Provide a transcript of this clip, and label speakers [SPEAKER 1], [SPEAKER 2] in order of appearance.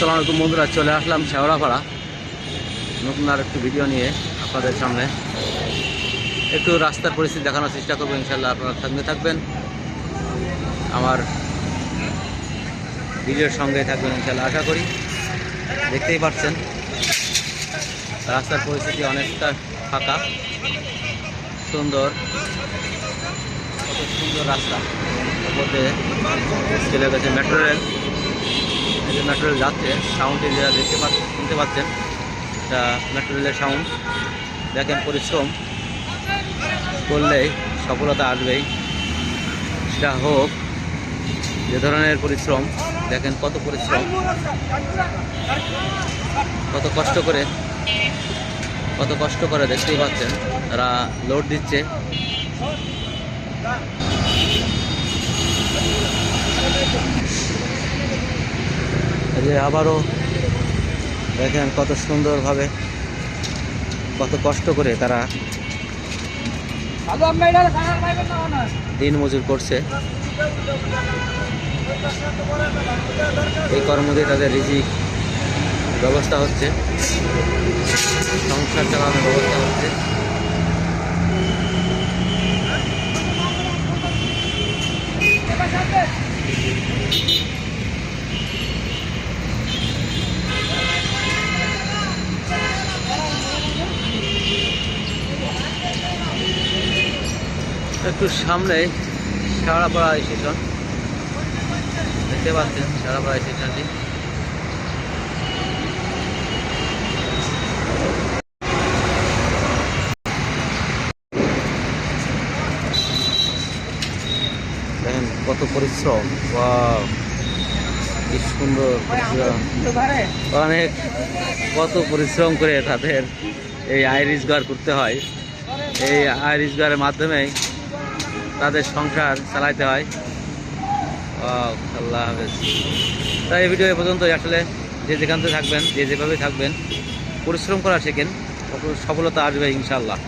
[SPEAKER 1] আসসালামু আলাইকুম বন্ধুরা, চলে আসলাম শেওড়াপাড়া। নতুন আর একটু ভিডিও নিয়ে আপনাদের সামনে। একটু রাস্তার পরিস্থিতি দেখানোর চেষ্টা করব ইনশাল্লাহ আপনারা সঙ্গে থাকবেন। আমার ভিডিওর সঙ্গে থাকবেন ইনশাল্লাহ আশা করি। দেখতেই পাচ্ছেন, রাস্তার পরিস্থিতি অনেকটা ফাঁকা, সুন্দর কত সুন্দর রাস্তা। ওপর চলে গেছে মেট্রো রেল যে মেট্রো রেল যাচ্ছে সাউন্ডে যারা দেখতে পাচ্ছেন শুনতে পাচ্ছেন, এটা মেট্রো রেলের সাউন্ড দেখেন পরিশ্রম করলেই সফলতা আসবেই। সেটা হোক, যে ধরনের পরিশ্রম, দেখেন কত পরিশ্রম, কত কষ্ট করে, কত কষ্ট করে দেখতেই পাচ্ছেন, তারা লোড দিচ্ছে এই যে আবারও দেখেন কত সুন্দরভাবে, কত কষ্ট করে তারা দিন মজুর করছে। এই কর্ম দিয়ে তাদের রিজিক ব্যবস্থা হচ্ছে। সংসার চালানোর ব্যবস্থা হচ্ছে একটু সামনে সারাপাড়া স্টেশন। দেখতে পাচ্ছেন সারাপাড়া স্টেশনটি। কত পরিশ্রম। বা কি সুন্দর পরিশ্রম। অনেক, কত পরিশ্রম করে তাদের এই আয় রোজগার করতে হয়। এই আয় রোজগারের মাধ্যমেই তাদের সংসার চালাইতে হয়। আল্লাহ হাফেজ। তাই এই ভিডিও এ পর্যন্ত আসলে যে যেখান থেকে থাকবেন, যে যেভাবে থাকবেন, পরিশ্রম করা শেখেন সফলতা আসবে ইনশাল্লাহ